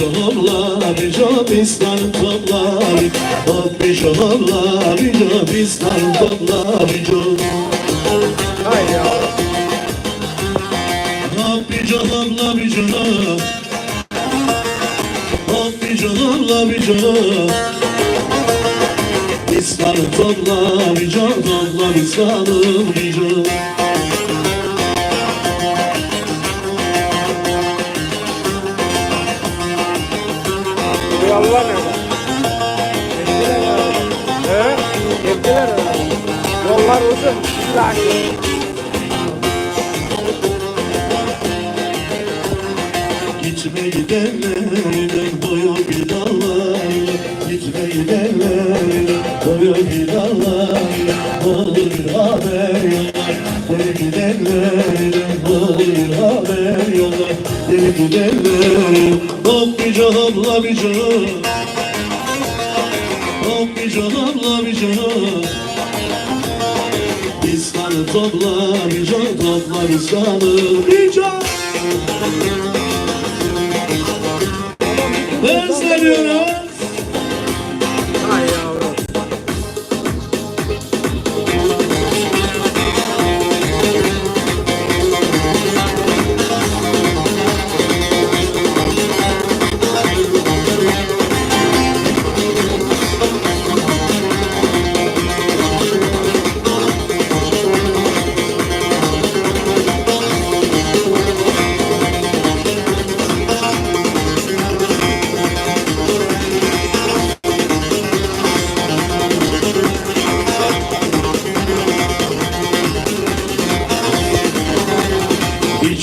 hopla bir Jobistan topla Hop bir hopla bir Jobistan topla bir Job Haydi ya. Hop bir hopla bir Job Hop bir hopla bir Job İslam topla bir Job topla İslam bir Job Bu yallah nerede? Gittiler ya. He? Gittiler ya. Yollar uzun. Lakin. Gitme gidenlerden boyu bir dallar Gitme gidenlerden boyu bir dallar Olur haber yollar Deli gidenlerden olur haber yollar Deli gidenlerden Bir hopla bir can Hop bir hopla bir can İslam'ı topla bir can Topla İslam'ı bir can. Hay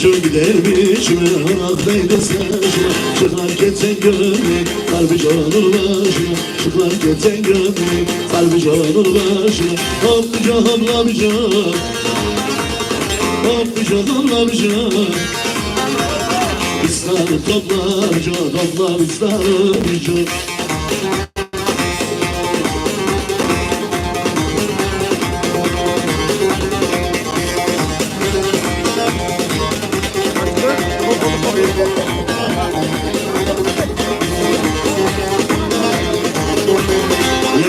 Hiç gidermiş mi Akdaydı saçma Çıkar geçen gönlüm Kalbi canır başına Çıkar geçen gönlüm Kalbi canır başına Hop bir can hopla bir can Hop bir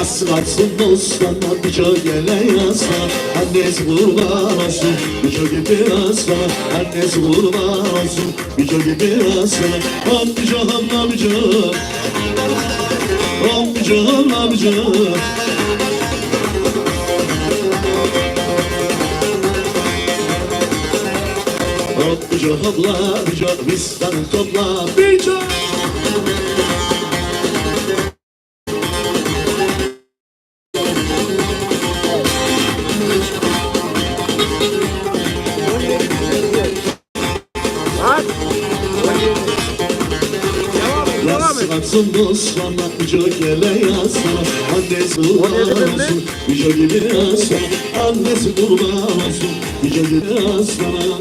bir can Yassı atsın dostlarına bir çok gelen yasla Annesi kurban olsun çok gibi asla Annesi kurban olsun çok gibi asla Hop bir çok hopla bir çok Hop bir çok hopla çok Bistan'ı topla bir et, devam et. Yatsın dostlarla çok ele yazsana Annesi kurban olsun Yüce gibi yazsana Annesi kurban olsun Yüce gibi yazsana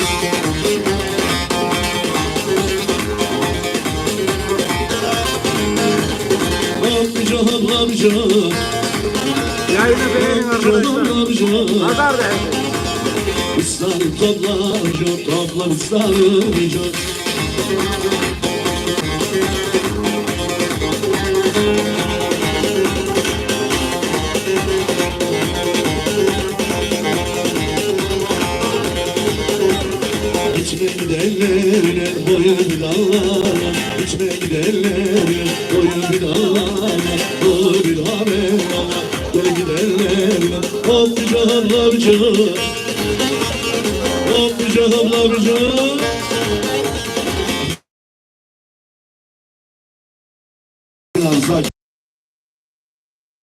Amca amca Yayını beğenin arkadaşlar. Nazar değdi. İslam'ı topla amca Topla İçime gidenlerine boyu bir dağlara İçime gidenlerine boyu bir dağlara Olur bir haber ala Gel gidenlerine Hop bir canla bir can